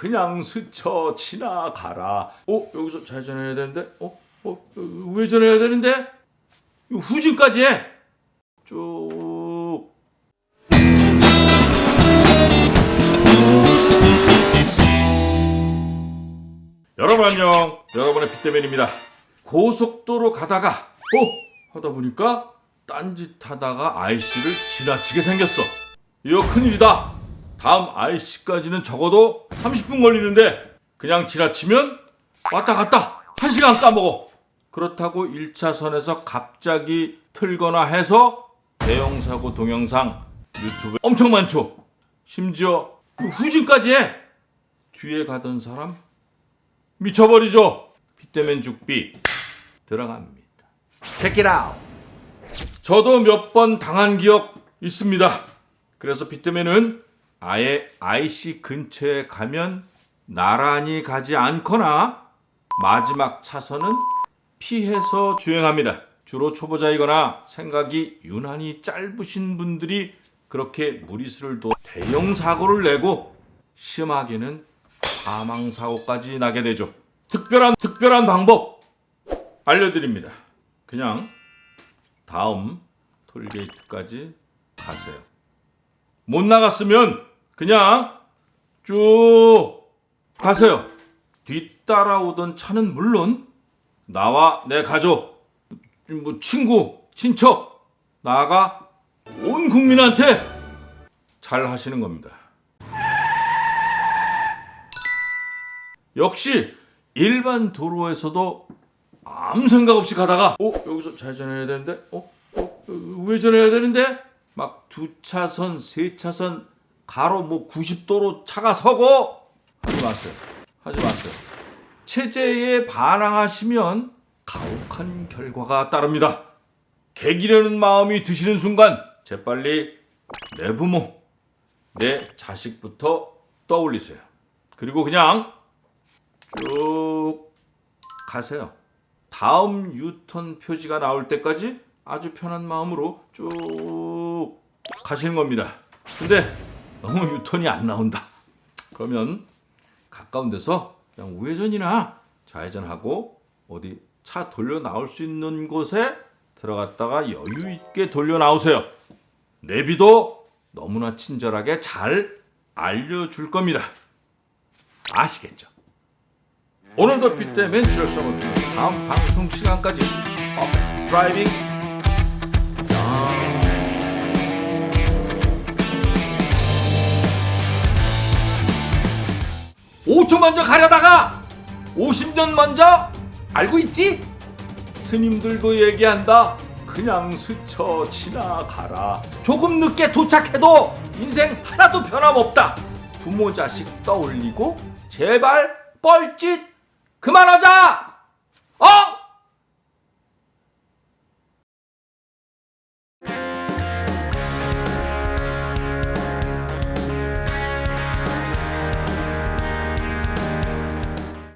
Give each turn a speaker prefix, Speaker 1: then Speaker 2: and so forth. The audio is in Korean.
Speaker 1: 그냥 스쳐 지나가라. 어 여기서 좌회전해야 되는데 어? 어 어, 우회전해야 되는데 후진까지 해. 쭉. 여러분 안녕. 여러분의 빗대맨입니다. 고속도로 가다가 어 하다 보니까 딴짓 하다가 IC를 지나치게 생겼어. 이거 큰일이다. 다음 IC까지는 적어도 30분 걸리는데 그냥 지나치면 왔다 갔다 1시간 까먹어. 그렇다고 1차선에서 갑자기 틀거나 해서 대형사고 동영상 유튜브에 엄청 많죠. 심지어 후진까지 해. 뒤에 가던 사람 미쳐버리죠. 빗대면 죽비 들어갑니다. It out. 저도 몇 번 당한 기억 있습니다. 그래서 빗대면은 아예 IC 근처에 가면 나란히 가지 않거나 마지막 차선은 피해서 주행합니다. 주로 초보자이거나 생각이 유난히 짧으신 분들이 그렇게 무리수를 둬 대형 사고를 내고 심하게는 사망 사고까지 나게 되죠. 특별한 특별한 방법 알려드립니다. 그냥 다음 톨게이트까지 가세요. 못 나갔으면 그냥 쭉 가세요. 뒤따라오던 차는 물론 나와 내 가족, 뭐 친구, 친척, 나가 온 국민한테 잘 하시는 겁니다. 역시 일반 도로에서도 아무 생각 없이 가다가 어 여기서 좌회전해야 되는데 어, 어 우회전해야 되는데 막 두 차선 세 차선 가로 뭐 90도로 차가 서고 하지 마세요 하지 마세요 체제에 반항하시면 가혹한 결과가 따릅니다 개기려는 마음이 드시는 순간 재빨리 내 부모 내 자식부터 떠올리세요 그리고 그냥 쭉 가세요. 다음 유턴 표지가 나올 때까지 아주 편한 마음으로 쭉 가시는 겁니다. 근데 너무 유턴이 안 나온다. 그러면 가까운 데서 그냥 우회전이나 좌회전하고 어디 차 돌려 나올 수 있는 곳에 들어갔다가 여유 있게 돌려 나오세요. 내비도 너무나 친절하게 잘 알려줄 겁니다. 아시겠죠? 오늘도 빗대맨 주얼성을 다음 방송 시간까지 퍼펙트 드라이빙 5초 먼저 가려다가 50년 먼저 알고 있지? 스님들도 얘기한다. 그냥 스쳐 지나가라. 조금 늦게 도착해도 인생 하나도 변함없다. 부모 자식 떠올리고 제발 뻘짓 그만하자. 어?